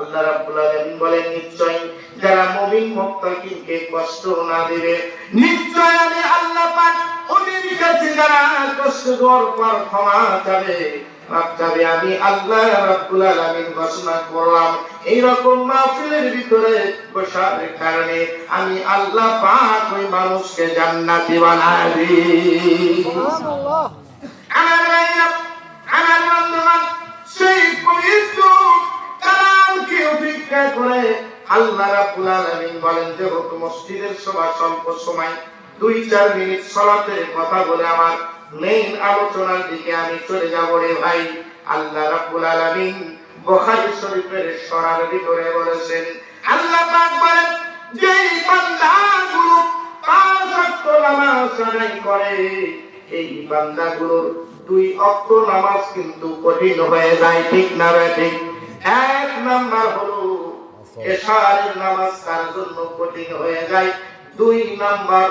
আল্লাহ রাব্বুল আলামিন বলেন নিশ্চয় যারা মুমিন মুত্তাকিনকে কষ্ট না দিবে নিশ্চয় আমি আল্লাহ পাক ওদের কাছে যারা কষ্ট পর ক্ষমা চাবে মাফ চাবে। আমি আল্লাহ রাব্বুল আলামিন ঘোষণা করলাম এই রকম মাহফিলের ভিতরে বসার কারণে আমি আল্লাহ পাক ওই মানুষকে জান্নাতি বানায় দিই। আমার ভাইরা, আমার বন্ধুগণ, সেই পবিত্র কালামকে উপেক্ষা করে? আল্লাহ রাব্বুল আলামিন বলেন যে হোক মসজিদের সভা স্বল্প সময় দুই চার মিনিট সলাতের কথা বলে আমার মেইন আলোচনার দিকে আমি চলে যাব রে ভাই। আল্লাহ রাব্বুল আলামিন বুখারী শরীফের সরার ভিতরে বলেছেন, আল্লাহ পাক বলেন, যেই বান্দাগুলো পাঁচ ওয়াক্ত নামাজ আদায় করে, এই বান্দাগুলোর দুই অক্ত নামাজ কিন্তু কঠিন হয়ে যায়, ঠিক না ঠিক? এক নাম্বার হলো। এশারের নামাজ তার জন্য কঠিন হয়ে যায়। দুই নাম্বার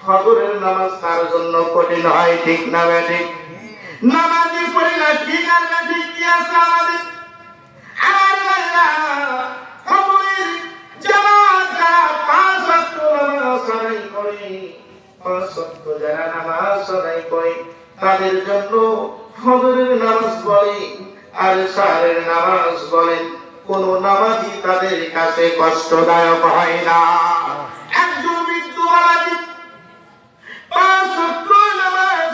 ফজরের নামাজ তার জন্য কঠিন হয় ঠিক না ঠিক নামাজি পড়িলা ঠিক আর না ঠিক কি আছে আমাদের? আমার খবরের জামাত পাঁচ ওয়াক্ত নামাজ আদায় করে। পাঁচ ওয়াক্ত যারা নামাজ আদায় করে তাদের জন্য ফজরের নামাজ বলে আর সারের নামাজ বলেন কোন নামাজই তাদের কাছে কষ্টদায়ক হয় না। একজন নামাজ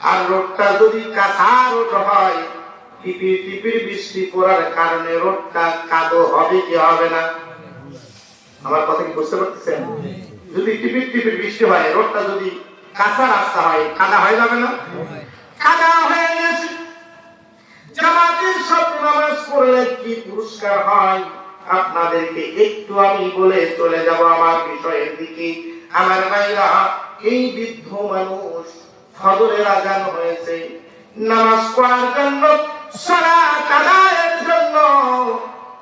আর রোডটা যদি কাঁথা রোড হয়, টিপির টিপির বৃষ্টি পড়ার কারণে রোডটা কাদো হবে কি হবে না? আমার কথা কি বুঝতে পারতেছেন? যদি টিপির টিপির বৃষ্টি হয়, রোডটা যদি কাঁচা রাস্তা হয়, কাদা হয়ে যাবে না? কাদা হয়ে গেছে। জামাতের সব নামাজ পড়লে কি পুরস্কার হয়? আপনাদেরকে একটু আমি বলে চলে যাব আমার বিষয়ের দিকে। আমার ভাইরা, এই বৃদ্ধ মানুষ ফজরের আজান হয়েছে। নামাজ পড়ার জন্য সারা কাদায়ের জন্য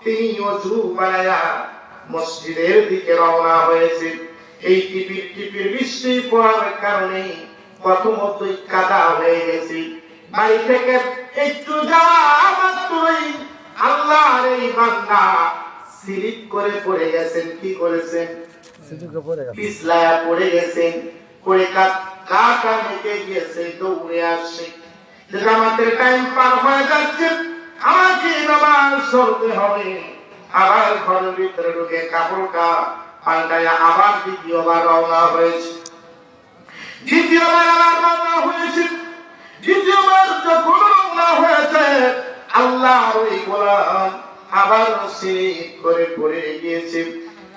তিনি অজু বানায়া মসজিদের দিকে রওনা হয়েছে। এই টিপির টিপির বৃষ্টি পড়ার কারণে প্রথমতই কাদা হয়ে গেছে। বাড়ি থেকে একটু যাওয়া মাত্রই আল্লাহর এই বান্দা স্লিপ করে পড়ে গেছেন। কি করেছেন? পিছলায়া পড়ে গেছেন। পড়ে কাটা মেকে গিয়েছে দৌড়ে আসছে। আমাদের টাইম পার হয়ে যাচ্ছে আমাকে নামাজ পড়তে হবে। আবার ঘরের ভিতরে ঢুকে কাপড়টা পাল্টায়া আবার দ্বিতীয়বার রওনা হয়েছে। দ্বিতীয়বার আবার রওনা হয়েছে। দ্বিতীয়বার যখন রওনা হয়েছে আল্লাহর ওই গোলাম আবার স্লিপ করে পড়ে গিয়েছে।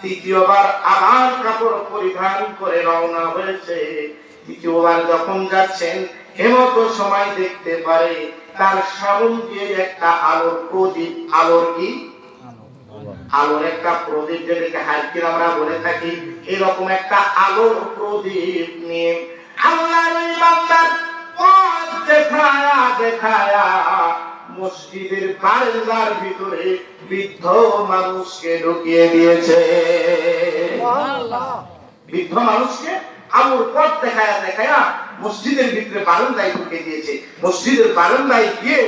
তৃতীয়বার আবার কাপড় পরিধান করে রওনা হয়েছে। তৃতীয়বার যখন যাচ্ছেন হেমত সময় দেখতে পারে, তার সামন দিয়ে একটা আলোর প্রদীপ, আলোর কি আলোর একটা প্রদীপ যেটাকে হাইকির আমরা বলে থাকি এরকম একটা আলোর প্রদীপ নিয়ে। আল্লাহর পথ দেখায়া দেখায়া মসজিদের বারান্দার ভিতরে বৃদ্ধ মানুষকে ঢুকিয়ে দিয়েছে। বৃদ্ধ মানুষকে আলোর পথ দেখায়া দেখায়া মসজিদের ভিতরে বারান্দায় ঢুকে দিয়েছে। মসজিদের বারান্দায় গিয়ে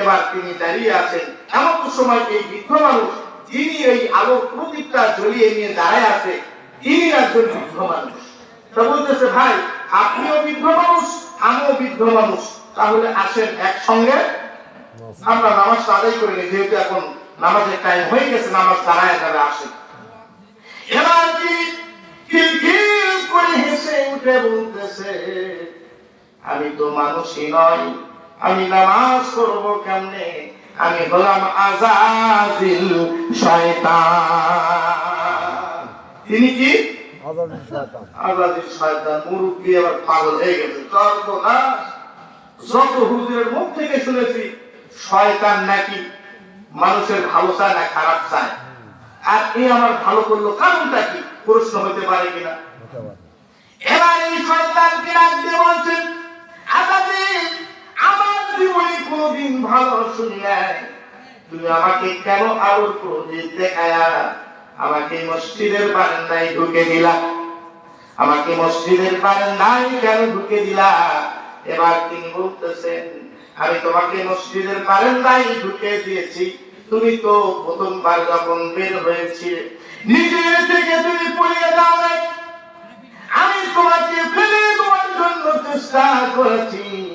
এবার তিনি দাঁড়িয়ে আছেন। এমন সময় এই বৃদ্ধ মানুষ যিনি এই আলোর প্রদীপটা জ্বলিয়ে নিয়ে দাঁড়ায় আছে, তিনি একজন বৃদ্ধ মানুষ। তা বলতেছে, ভাই, আপনিও বৃদ্ধ মানুষ, আমিও বৃদ্ধ মানুষ। তাহলে আসেন একসঙ্গে। আমরা নামাজ আদায় করে নিই যেহেতু এখন নামাজের টাইম হয়ে গেছে, নামাজ দাঁড়ায় উঠে বলতেছে, আমি তো মানুষই নয় আমি নামাজ করব কেমনে? আমি হলাম আজাদিল শয়তান। তিনি কি? আজাদিল শয়তান। মুরব্বী আবার পাগল হয়ে গেছে। সর্বনাশ। যত হুজুরের মুখ থেকে শুনেছি শয়তান নাকি মানুষের ভালো চায় না খারাপ চায়। আর এ আমার ভালো করল কারণটা কি? প্রশ্ন হতে পারে কিনা? এবার এই ডাক দিয়ে বলছেন আমার জীবনে কোনোদিন ভালো শুনি নাই। তুমি আমাকে কেন আলোর প্রদীপ দেখায়া আমাকে মসজিদের বারান্দায় ঢুকে দিলা? আমাকে মসজিদের বারান্দায় কেন ঢুকে দিলা? এবার তিনি বলতেছেন, আমি তোমাকে মসজিদের বারান্দায় ঢুকে দিয়েছি। তুমি তো প্রথমবার যখন বের হয়েছিলে নিজের থেকে তুমি পড়িয়ে দাও। আমি তোমাকে ফেলে দেওয়ার জন্য চেষ্টা করেছি।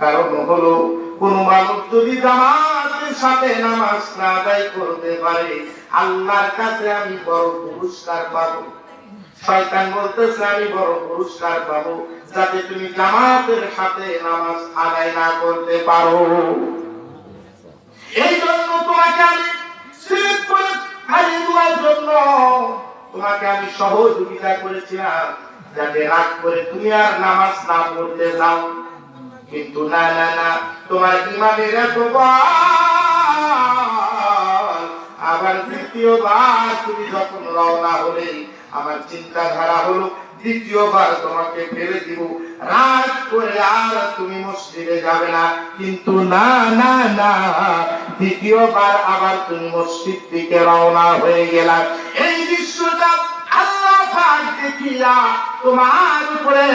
কারণ হলো, কোন যদি জামাতের সাথে নামাজ না আদায় করতে পারে, আল্লাহর কাছে আমি বড় পুরস্কার শয়তান বলতেছে, আমি বড় পুরস্কার যাতে তুমি জামাতের সাথে নামাজ আদায় না করতে পারো। এই জন্য তোমাকে আমি খালি দেওয়ার জন্য তোমাকে আমি সহযোগিতা করেছিলাম, যাতে রাগ করে তুমি আর নামাজ না পড়তে যাও। কিন্তু না না না, তোমার ইমানের এত আবার দ্বিতীয়বার তুমি যখন রওনা হলে, আমার চিন্তাধারা হলো দ্বিতীয়বার তোমাকে ফেলে দিব। রাগ করে আর তুমি মসজিদে যাবে না। কিন্তু না না না, দ্বিতীয়বার আবার তুমি মসজিদ থেকে রওনা হয়ে গেলাম এই দৃশ্যটা আল্লাহ দেখিয়া তোমার উপরে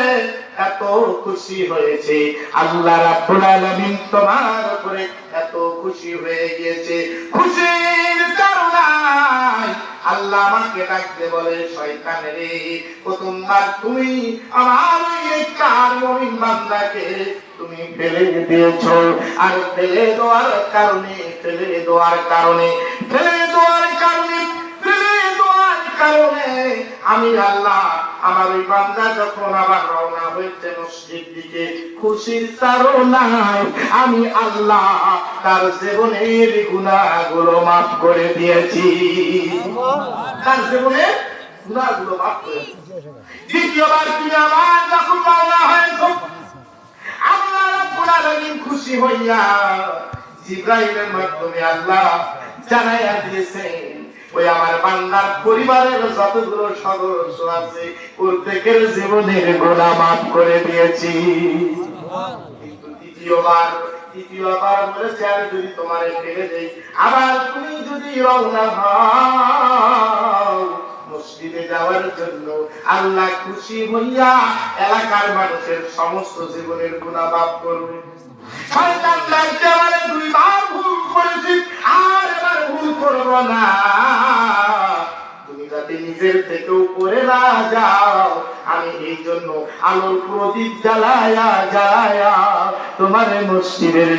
এত খুশি হয়েছে। আল্লাহ রাব্বুল আলামিন তোমার উপরে এত খুশি হয়ে গিয়েছে। খুশির আল্লাহ আমাকে ডাকতে বলে, শয়তান রে, প্রথমবার তুমি আমার এই মুমিন বান্দাকে তুমি ফেলে দিয়েছ। আর ফেলে দেওয়ার কারণে, ফেলে দেওয়ার কারণে, ফেলে দেওয়ার কারণে আমি আল্লাহ আমার ওই বান্দা যখন আবার রওনা হয়েছে মসজিদ দিকে, খুশির তারনায় আমি আল্লাহ তার জীবনের গুণাগুলো মাফ করে দিয়েছি। তার জীবনের গুণাগুলো মাফ করে দ্বিতীয়বার তুমি আমার যখন রওনা হয়েছো, আল্লাহ রাব্বুল খুশি হইয়া জিব্রাইলের মাধ্যমে আল্লাহ জানাইয়া দিয়েছেন ওই আমার পরিবারের যতগুলো সদস্য আছে, প্রত্যেকের জীবনের মাফ করে দিয়েছি। কিন্তু দ্বিতীয়বার মসজিদে যাওয়ার জন্য আল্লাহ খুশি হইয়া এলাকার মানুষের সমস্ত জীবনের গুণা মাফ করবে শয়তান ভুল করেছি, আর করব না তুমি যাতে নিজের থেকেও করে না যাও, আমি এই জন্য আলোর প্রদীপ জ্বালায়া জ্বালায়া তোমার মসজিদের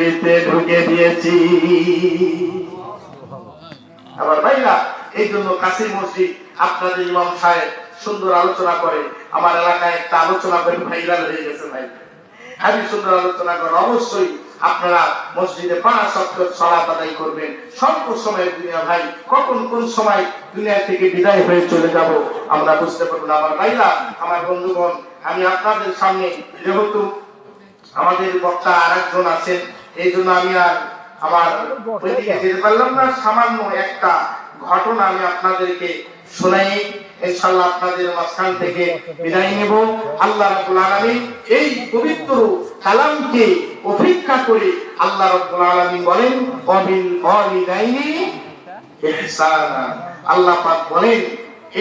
ঢুকে দিয়েছি। আবার ভাইরা, এই জন্য কাশি মসজিদ আপনাদের ইমাম সাহেব সুন্দর আলোচনা করে। আমার এলাকায় একটা আলোচনা করে ভাইরাল হয়ে গেছে ভাই। আমি সুন্দর আলোচনা করেন অবশ্যই আপনারা মসজিদে পাঁচ সপ্তাহ সলাপ আদায় করবেন। স্বল্প সময়ের দুনিয়া ভাই, কখন কোন সময় দুনিয়া থেকে বিদায় হয়ে চলে যাব, আমরা বুঝতে পারব না। আমার ভাইরা, আমার বন্ধুগণ, আমি আপনাদের সামনে যেহেতু আমাদের বক্তা আর একজন আছেন, এই জন্য আমি আর আমার ওইদিকে যেতে পারলাম না। সামান্য একটা ঘটনা আমি আপনাদেরকে শোনাই। ইনশাআল্লাহ আপনাদের মাঝখান থেকে বিদায় নেব। আল্লাহ রাব্বুল আলামিন এই পবিত্র কালামকে অপেক্ষা করে আল্লাহ রব্বুল আলামিন বলেন অবিল আল্লাহ পাক বলেন,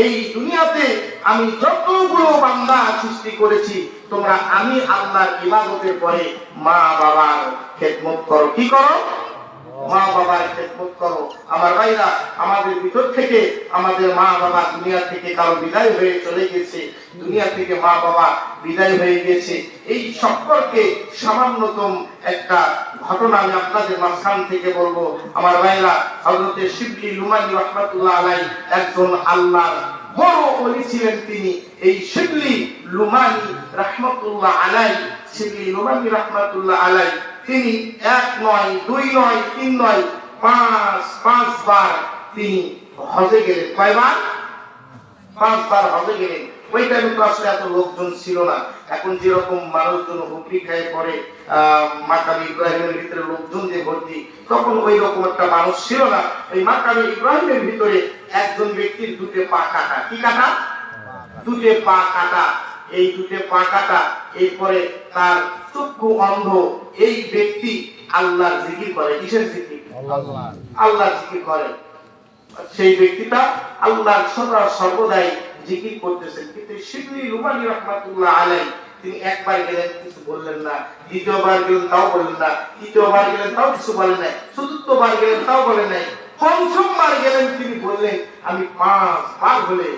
এই দুনিয়াতে আমি যতগুলো বান্দা সৃষ্টি করেছি, তোমরা আমি আল্লাহর ইবাদতের পরে মা বাবার খেদমত করো। কি করো? মা বাবার করো। আমার ভাইরা আমাদের ভিতর থেকে আমাদের মা বাবা দুনিয়া থেকে কারও বিদায় হয়ে চলে গেছে। দুনিয়া থেকে মা বাবা বিদায় হয়ে গেছে। এই সম্পর্কে সামান্যতম একটা ঘটনা আমি আপনাদের মাঝখান থেকে বলব। আমার ভাইরা হজরতে শিবলি লুমানি আলাই একজন আল্লাহর বড় ছিলেন তিনি। এই শিবলি লুমানি রহমতুল্লাহ আলাই, শিবলি লুমানি রহমতুল্লাহ আলাই তিনি এক নয়, দুই নয়, তিন নয়, পাঁচ, পাঁচবার তিনি হজে গেলেন। কয়বার? পাঁচবার হজে গেলেন। ওই টাইমে তো আসলে এত লোকজন ছিল না। এখন যেরকম মানুষজন হুপড়ি খায় পরে মাকামি ইব্রাহিমের ভিতরে লোকজন যে ভর্তি, তখন ওই রকম একটা মানুষ ছিল না। ওই মাকামি ইব্রাহিমের ভিতরে একজন ব্যক্তির দুটো পা কাটা। কি কাটা? দুটে পা কাটা। এই দুটে পা কাটা। এরপরে তার চক্ষু অন্ধ এই ব্যক্তি আল্লাহর জিকির করে। কিসের জিকির? আল্লাহর জিকির। করে সেই ব্যক্তিটা আল্লাহর সদা সর্বদাই জিকির করতেছেন। কিন্তু শিবলি রুমানি রহমাতুল্লাহ আলাই তিনি একবার গেলেন কিছু বললেন না। দ্বিতীয়বার গেলেন তাও বললেন না। তৃতীয়বার গেলেন তাও কিছু বলেন নাই। চতুর্থবার গেলেন তাও বলেন নাই। পঞ্চমবার গেলেন তিনি বললেন আমি পাঁচ বার হলে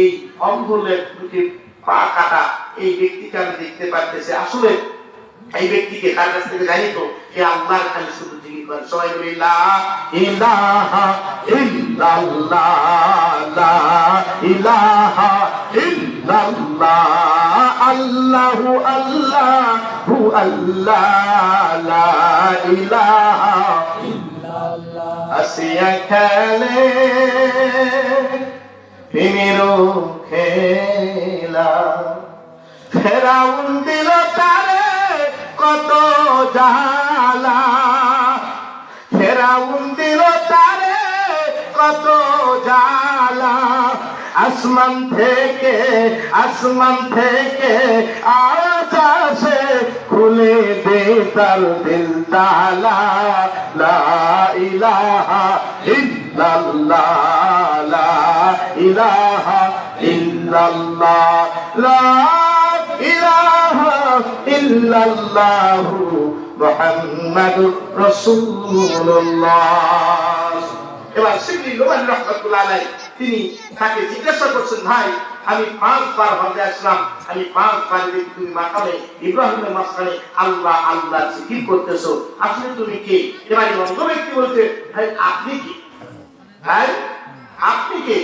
এই অন্ধলের দুটি পা কাটা এই ব্যক্তিকে আমি দেখতে পারতেছি। আসলে এই ব্যক্তিকে তার কাছ থেকে জানি তো যে আল্লাহর খালি শুধু জিকির করে সবাই বলি, লা ইলাহা ইল্লাল্লাহ ইলাহা ইল্লাল্লাহ, আল্লাহু আল্লাহু আল্লাহ, লা ইলাহা আসিয়া খেলে খেলা ফেরাউন দিল তারে কত জালা ফেরাউন দিল তারে কত জালা আসমান থেকে আসমান থেকে আকাশে খুলে দে তার দিল তালা। লা ইলাহা ইল্লাল্লাহ, লা ইলাহা ইল্লাল্লাহ, লা ইলাহা ইল্লাল্লাহ মুহাম্মাদুর রাসূলুল্লাহ। এবার ভাই, আমি পাঁচবার হজে আসলাম, আমি পাঁচবার তুমি মাকামে, ইব্রাহিমের মাঝখানে আল্লাহ আল্লাহ জিকির করতেছো, আসলে তুমি কে? এবার অন্ধ ব্যক্তি বলছে, ভাই, আপনি কি? ভাই, আপনি কে?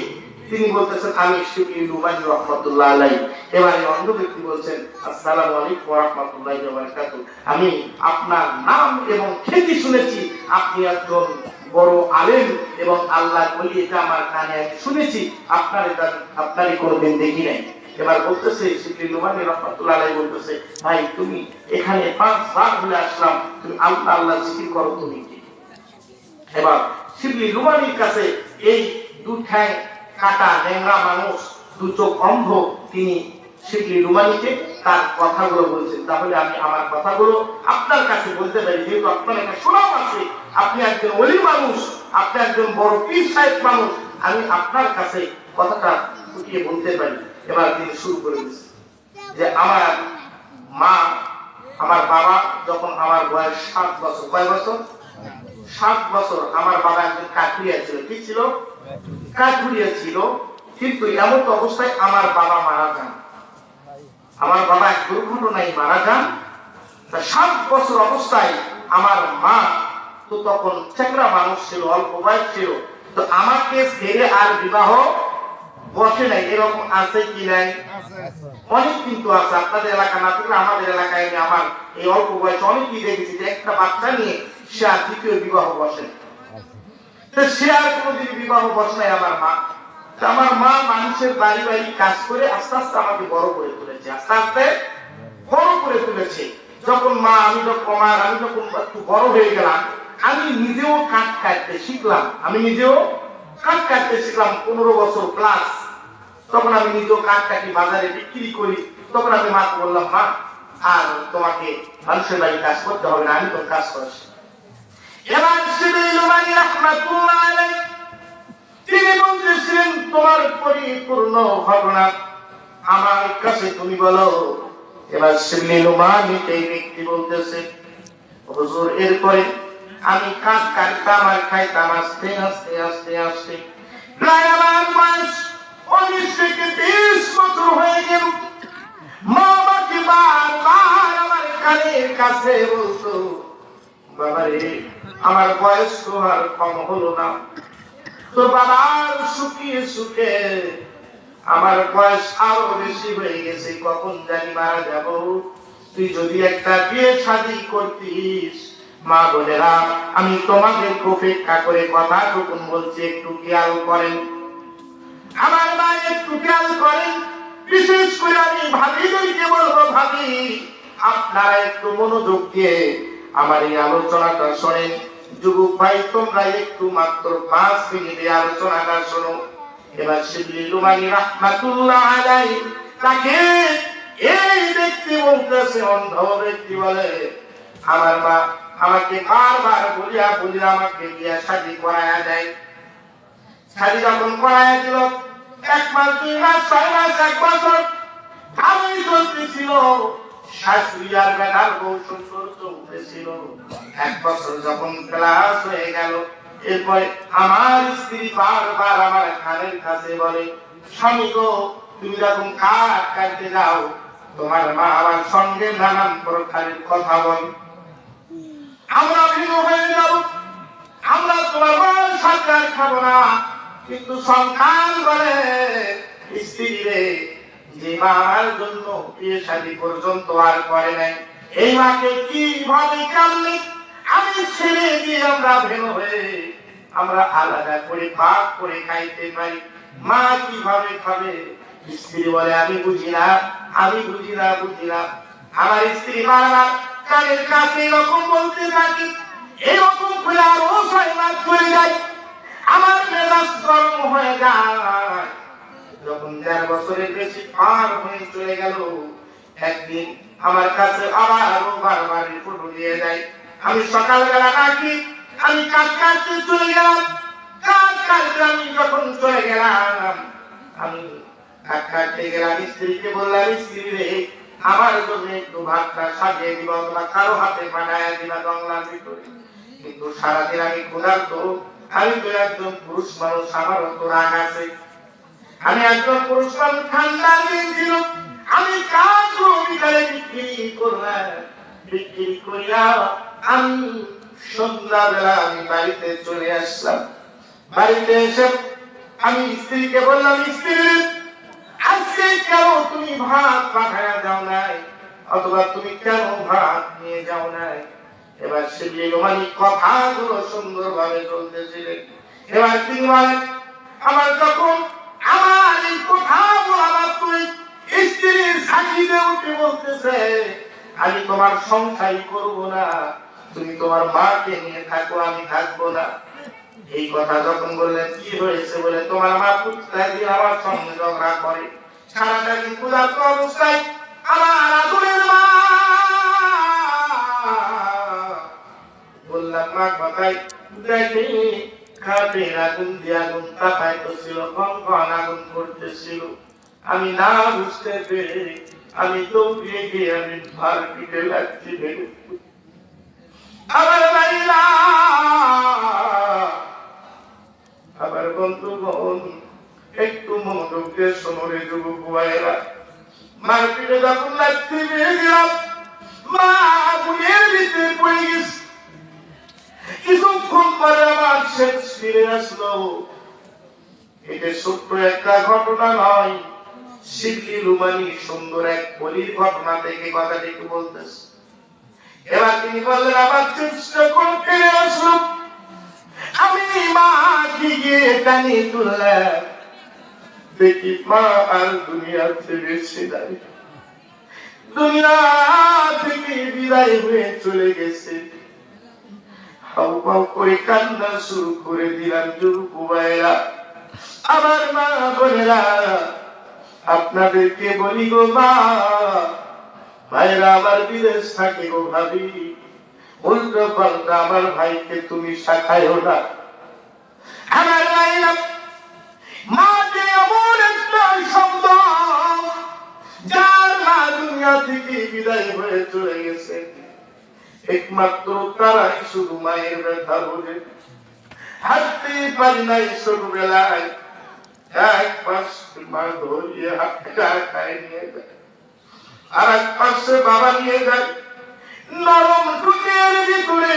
তিনি বলতেছেন, আমি শিবলি রহমতুল্লাহ আলাই এবার অন্ধ ব্যক্তি বলছেন, আসসালামু আলাইকুম রহমতুল্লাহ আমি আপনার নাম এবং খ্যাতি শুনেছি। আপনি একজন বড় আলেম এবং আল্লাহ বলি, এটা আমার কানে আমি শুনেছি। আপনার এটা আপনারই কোনোদিন দেখি নাই। এবার বলতেছে, শিবলি লুবানি রহমতুল্লাহ আলাই বলতেছে, ভাই, তুমি এখানে হলে আসলাম। তুমি আল্লাহ আল্লাহ জিকির করো তুমি। এবার শিবলি রুমানির কাছে এই দু কাটা ন্যাংরা মানুষ দু চোখ অন্ধ, তিনি শিবলি রুমানিকে তার কথাগুলো বলছেন। তাহলে আমি আমার কথাগুলো আপনার কাছে বলতে পারি, যেহেতু আপনার একটা সুনাম আছে। আপনি একজন মানুষ, আপনি একজন বড় পীর সাহেব মানুষ। আমি আপনার কাছে কথাটা ফুটিয়ে বলতে পারি। এবার তিনি শুরু করে যে আমার মা, আমার বাবা যখন আমার বয়স সাত বছর, কয় বছর? সাত বছর। আমার বাবা একজন কাঠুরিয়া ছিল। কি ছিল? কাঠুরিয়া ছিল কিন্তু এমন অবস্থায় আমার বাবা মারা যান। আমার বাবা এক দুর্ঘটনায় মারা যান। সাত বছর অবস্থায় আমার মা তো তখন মানুষ ছিল, অল্প বয়স ছিল। তো আমাকে ছেড়ে আর বিবাহ বসে নাই, এরকম আছে কি নাই? অনেক কিন্তু আছে, আপনাদের এলাকা না থাকলে আমাদের এলাকায় আমি আমার এই অল্প বয়সে অনেকই দেখেছি যে একটা বাচ্চা নিয়ে সে আর দ্বিতীয় বিবাহ বসে সে আর কোনোদিন আমার মা। আমার মা মানুষের বাড়ি বাড়ি কাজ করে আস্তে আস্তে আমাকে বড় করে তুলেছে। আস্তে আস্তে করে তুলেছে। যখন মা, আমি আমি একটু বড় হয়ে গেলাম, আমি নিজেও কাঠ কাটতে শিখলাম। আমি নিজেও কাঠ কাটতে শিখলাম পনেরো বছর প্লাস তখন আমি নিজেও কাঠ কাটি বাজারে বিক্রি করি। তখন আমি মাকে বললাম, মা, আর তোমাকে মানুষের বাড়ি কাজ করতে হবে না, আমি তো কাজ করছি এবার রুমানি রাহমাতুল্লাহ আলাইহি, তিনি বলতেছিলেন, তোমার পরিপূর্ণ ঘটনা আমার কাছে তুমি বলো। এবার সিবিল রুমানি এই ব্যক্তি বলতেছে, হুজুর, এরপরে আমি কাজ কাটতাম আর খাইতাম, আস্তে আস্তে আস্তে আস্তে। প্রায় আমার বয়স উনিশ থেকে বিশ বছর হয়ে গেল। মা বারবার আমার কানের কাছে বলতো বাবা রে আমার বয়স তো আর কম হলো না। তো বাবার শুকিয়ে শুকে আমার বয়স আরও বেশি হয়ে গেছে, কখন জানি মারা যাব। তুই যদি একটা বিয়ে শাদি করতিস, মা বোনেরা, আমি তোমাদের অপেক্ষা করে কথা টুকুন বলছি, একটু খেয়াল করেন। আমার মা একটু খেয়াল করেন, বিশেষ করে আমি ভাবিদেরকে বলব, ভাবি, আপনারা একটু মনোযোগ দিয়ে আমার এই আলোচনাটা শোনেন। যুবক ভাই, তোমরা একটু মাত্র পাঁচ মিনিট আলোচনাটা শোনো। এবার শিবলি লুমানি রাহমাতুল্লাহ আলাই তাকে এই ব্যক্তি বলতেছে, অন্ধ ব্যক্তি বলে। আমার মা আমাকে বারবার বলিয়া বলিয়া আমাকে বিয়া শাদি করায়া দেয়। শাদি যখন করায়া দিল, এক মাস, দুই মাস, ছয় মাস, এক বছর, ভালোই চলতেছিল। শাশুড়ি আর বেটার বউ সুন্দর চলতেছিল এক বছর যখন ক্লাস গেল, এরপরে আমার স্ত্রী বারবার আমার কানের কাছে বলে, স্বামী গো, তুমি যখন কাঠ কাটতে যাও, তোমার মা আমার সঙ্গে নানান প্রকারের কথা বলে। আমরা ভিন্ন যাব, আমরা তোমার মার সাথে খাব না। কিন্তু সন্তান বলে, স্ত্রী রে যে জন্য বিয়ে শাদী পর্যন্ত আর করে নাই। এই মাকে কামলে আমি ছেড়ে দিয়ে আমরা ভেন হয়ে আমরা আলাদা করে করে খাইতে পারি। মা কীভাবে খাবে? স্ত্রী বলে, আমি বুঝি না, আমি বুঝি না বুঝি না। আমার স্ত্রী বারবার কাছে এরকম বলতে থাকে। এরকম চলে যায়। আমার গরম হয়ে যায়। যখন দেড় বছরের বেশি পার হয়ে চলে গেল, একদিন আমার কাছে আবারও বারবার ফটো দিয়ে যায়, আমি সকালবেলা ডাকি আমি কাজ কাটতে চলে গেলাম? কাজ কাটতে আমি যখন চলে গেলাম? আমি কাজ কাটতে গেলাম? স্ত্রীকে বললাম, স্ত্রী রে, আমার জন্য একটু ভাতটা সাজিয়ে দিবা অথবা কারও হাতে বানায় দিবা বাংলার ভিতরে। কিন্তু সারাদিন আমি ক্ষুধার্ত। আমি তো একজন পুরুষ মানুষ, আমারও তো রাগ আছে। আমি একজন পুরুষ ঠান্ডা দিন ছিল আমি কাজ বিকালে বিক্রি করলাম, বিক্রি করিয়া আমি সন্ধ্যাবেলা আমি বাড়িতে চলে আসলাম। বাড়িতে এসে আমি স্ত্রীকে বললাম, স্ত্রী, আজকে কেন তুমি ভাত পাঠায়া যাও নাই? অথবা তুমি কেন ভাত নিয়ে যাও নাই? এবার সে বেগমানি কথাগুলো সুন্দরভাবে চলতেছিলেন এবার তিনি আমার যখন আমি তোমার সংসারই করব না। তুমি তোমার মাকে নিয়ে থাকো, আমি থাকব না। এই কথা যখন বললেন, কি হয়েছে? বলে, তোমার মা পুত্রায় দিয়ে আমার সঙ্গে ঝগড়া করে। সারাটা দিন ক্ষুধার্ত অবস্থায় মা বললাম, মা কথাই দেখে আগুন আগুন কনকন আগুন করতেছিল। আমি না বুঝতে পেরে, আমি দৌড়িয়ে গিয়ে আমি ভার পিঠে লাগছি আবার লাইলা আবার একটু মনোযোগ শোনরে যুবক মারপিটে যখন লাগতে বেরিয়ে গেলাম, মা পড়ে গেছে। কিছুক্ষণ পরে আমার শেষ ফিরে আসলো। এটা ছোট্ট একটা ঘটনা নয়, শিবলি রুমানি সুন্দর এক বলির ঘটনা থেকে কথাটি একটু বলতেছে। এবার তিনি বললেন আবার চেষ্টা করে ফিরে আসলো। আমি মা গিয়ে টানি তুললাম দেখি মা আর দুনিয়া ছেড়ে দুনিয়া থেকে বিদায় হয়ে চলে গেছে। করে কান্না শুরু করে দিলাম আমার মা বোনেরা, আপনাদেরকে বলি গো মা ভাইরা আমার বিদেশ থাকে গো ভাবি। পাল্টা আমার ভাইকে তুমি শাখায়ও না। আমার ভাইরা মা যে একটা শব্দ, যার মা দুনিয়া থেকে বিদায় হয়ে চলে গেছে। একমাত্র তারাই শুধু মায়ের ব্যথা বোঝে। হাঁটতে পারি নাই ছোটবেলায়। এক পাশ মা ধরিয়ে হাতটা খায় নিয়ে যায়। আর এক পাশে বাবা নিয়ে যায়। নরম ঠুটের ভিতরে।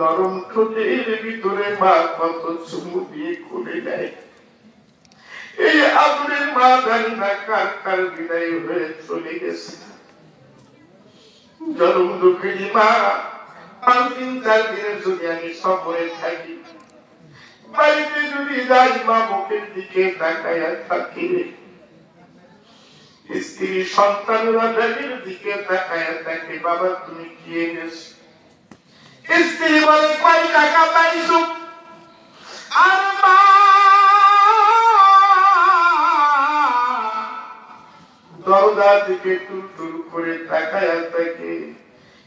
নরম ঠোঁটের ভিতরে মা কত চুমু দিয়ে করে নেয় এই আগুনের মা জানি না কার কার বিদায় হয়ে চলে গেছে। জনম দুঃখিনী মা পাঁচ চার দিনে যদি আমি সফরে থাকি, বাড়িতে যদি যাই মা মুখের দিকে তাকাইয়া থাকি স্ত্রী সন্তানেরা ব্যাগের দিকে তাকাইয়া থাকে, বাবা, তুমি কি এনেছো? স্ত্রী বলে, কয় টাকা পাইছো? আর মা দরজা দিকে টুল টুল করে তাকায় থাকে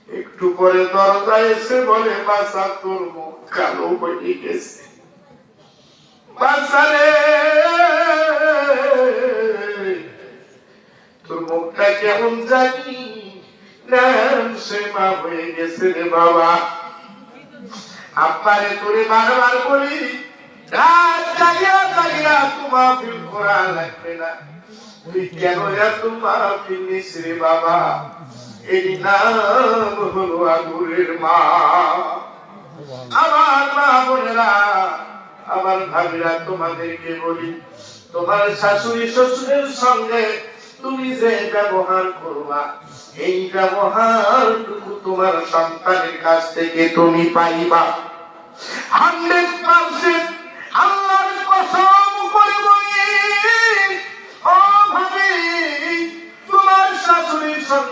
একটু পরে দরজা এসে বলে, বাসা তোর মুখ কালো হয়ে গেছে। তোর মুখটা কেমন জানি নাম সেমা হয়ে গেছে রে বাবা। আব্বারে তোরে বারবার বলি, রাত জাগিয়া জাগিয়া তোমার ফিল করা লাগবে না। কেন এত মাহফিল নিস রে বাবা? এই নাম হলো আগুরের মা। আমার মা বোনেরা, আমার ভাবিরা, তোমাদেরকে বলি, তোমার শাশুড়ি, শ্বশুরের সঙ্গে তুমি যে ব্যবহার করবা, এই ব্যবহারটুকু তোমার সন্তানের কাছ থেকে তুমি পাইবা। হান্ড্রেড পার্সেন্ট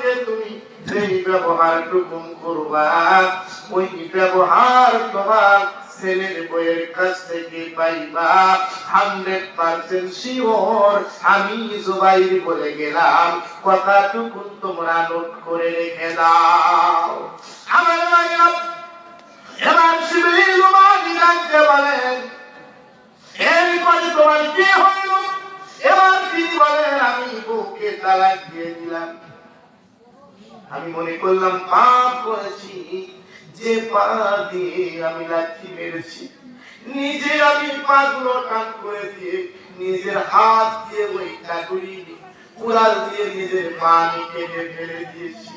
শাশুড়ির তুমি যেই ব্যবহারটুকু করবা, ওই ব্যবহার তোমার ছেলের বইয়ের কাছ থেকে পাইবা। হান্ড্রেড পার্সেন্ট শিওর আমি জুবাইর বলে গেলাম, কথাটুকু তোমরা নোট করে রেখে দাও। আমার এবার রাখতে বলেন এরপরে তোমার কি হইল এবার তিনি বলেন, আমি বউকে তালাক দিয়ে দিলাম। আমি মনে করলাম, পাপ করেছি। যে আমি লাঠি মেরেছি, নিজে আমি পাগুলো টান করে দিয়ে নিজের হাত দিয়ে ওই কাকুরি উড়াল দিয়ে নিজের পা কেটে ফেলে দিয়েছি।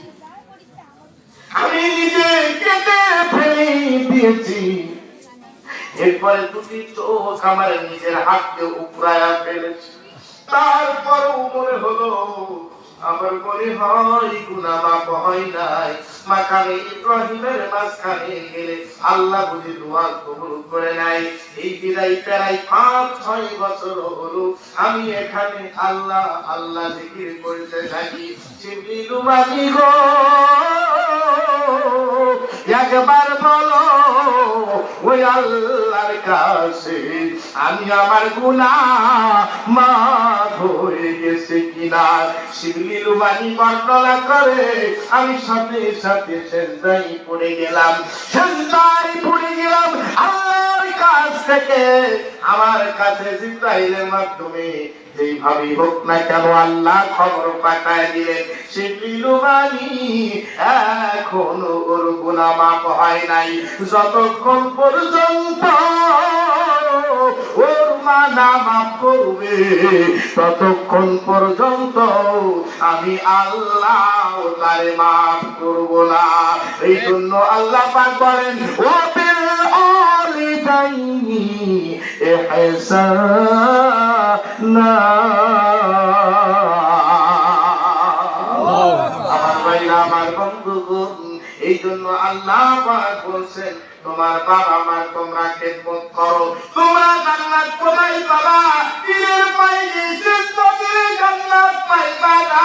আমি নিজে কেটে ফেলে দিয়েছি। এরপরে দুটি চোখ আমার নিজের হাতকে ফেলেছি। তারপরও মনে হলো আমার মনে হয় গুনা মাপ হয় নাই। মাখানে ইব্রাহিমের মাঝখানে গেলে আল্লাহ বুঝি দোয়া কবুল করে নাই এই বিদায় প্রায় পাঁচ, ছয় বছর হলো। আমি এখানে আল্লাহ আল্লাহ জিকির করতে থাকি। শিবিলু মানি গো একবার বলো ওই আল্লাহর কাছে। আমি আমার গুণা মাফ হয়ে গেছে কিনা? শিবলিল বাণী বর্ণনা করে আমি সাথে সাথে সেন্দাই পড়ে গেলাম। সেন্দাই পড়ে গেলাম আল্লাহর কাছ থেকে। আমার কাছে জিব্রাইলের মাধ্যমে হোক না কেন আল্লাহ খবর পাঠায় দিলেন, সে ওর মাপ হয় নাই। যতক্ষণ পর্যন্ত ওর মাপ করবে, ততক্ষণ পর্যন্ত আমি আল্লাহ তারে মাফ করব না। এই জন্য আল্লাহ পাক বলেন ও ইহসানা আমার ভাইরা আমার বন্ধুগণ এই জন্য আল্লাহ বলছেন তোমার বাবা মা তোমরা খেদমত করো। তোমরা জান্নাত কোথায় পাবা? পীরের পাইনি সিদ্ধ দিলে জান্নাত পাইবা না।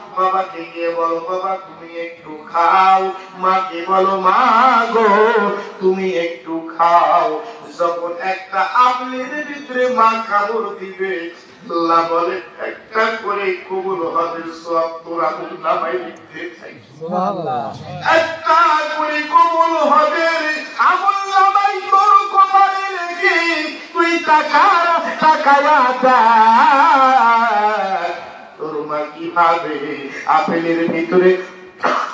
বাবাকে গিয়ে বলো বাবা তুমি একটু খাও। মাকে বলো মা গো তুমি একটু খাও। যখন একটা আপেলের ভিতরে মা কামড় দিবে আল্লাহ বলে একটা করে কবুল হবে সব তোরা নামাই লিখতে একটা করে কবুল হবে আমল নামাই তোর কপালে লেগে তুই টাকা মা কীভাবে আপেলের ভিতরে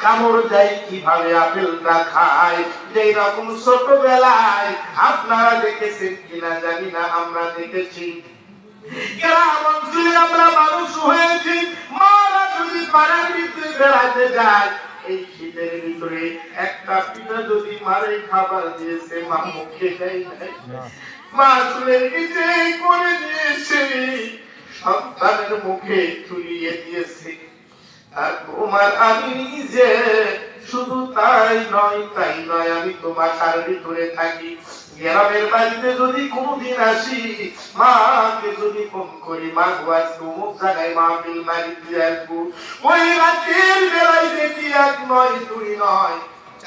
কামড় দেয় কীভাবে আপেলটা খায়? যেই রকম ছোটবেলায় আপনারা দেখেছেন কিনা জানি না আমরা দেখেছি। গ্রাম অঞ্চলে আমরা মানুষ হয়েছি। মারা যদি পাড়ার ভিতরে বেড়াতে যায় এই শীতের ভিতরে একটা পিঠা যদি মারে খাবার দিয়েছে মা মুখে দেয় মা চুলের নিচে করে দিয়েছে। সন্তানের মুখে তুলিয়ে দিয়েছে। আর তোমার আমি নিজে শুধু তাই নয় তাই নয়, আমি তোমার ভিতরে থাকি। গ্রামের বাড়িতে যদি আসি, মাকে যদি ফোন করি মা গো আজকে অমুক জায়গায় আসব। ওই রাতের বেলায় দেখি এক নয়, দুই নয়,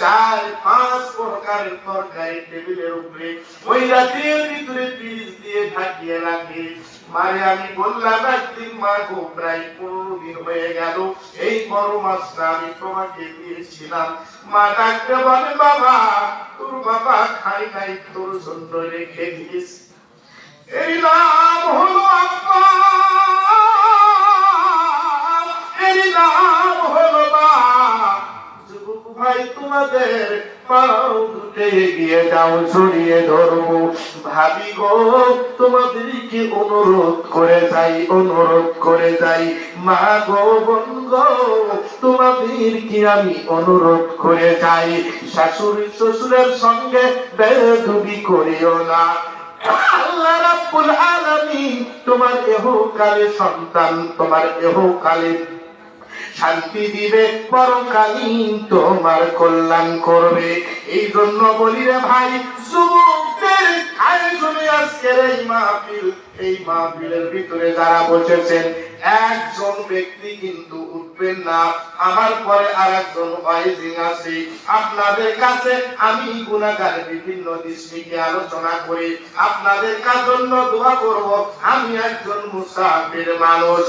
চার, পাঁচ প্রকারের তরকারি টেবিলের উপরে। ওই রাতের ভিতরে পিস দিয়ে ঢাকিয়ে রাখে। মারে আমি বললাম, একদিন মা গো প্রায় পনেরো দিন হয়ে গেল। এই বড় মাছটা আমি তোমাকে দিয়েছিলাম। মা ডাকতে বলে, বাবা, তোর বাবা খাই নাই, তোর জন্য রেখে দিয়েছি। এই নাম হলো আব্বা এই নাম হলো যুবক ভাই, তোমাদের পাও দুটে এগিয়ে যাও ছড়িয়ে ধরবো। ভাবি গো, তোমাদেরকে অনুরোধ করে যাই, অনুরোধ করে যাই। মা গো, বোন গো, তোমাদেরকে আমি অনুরোধ করে যাই। শাশুড়ি, শ্বশুরের সঙ্গে বেদবি করিও না। আল্লাহ রাব্বুল আলামিন তোমার সন্তান, তোমার এহকালে শান্তি দিবে পরকালীন তোমার কল্যাণ করবে। এই জন্য বলি রে ভাই আপনাদের কাছে আমি গুণাগার বিভিন্ন দৃষ্টিকে আলোচনা করে। আপনাদের কার জন্য দোয়া করব? আমি একজন মুসাফির মানুষ।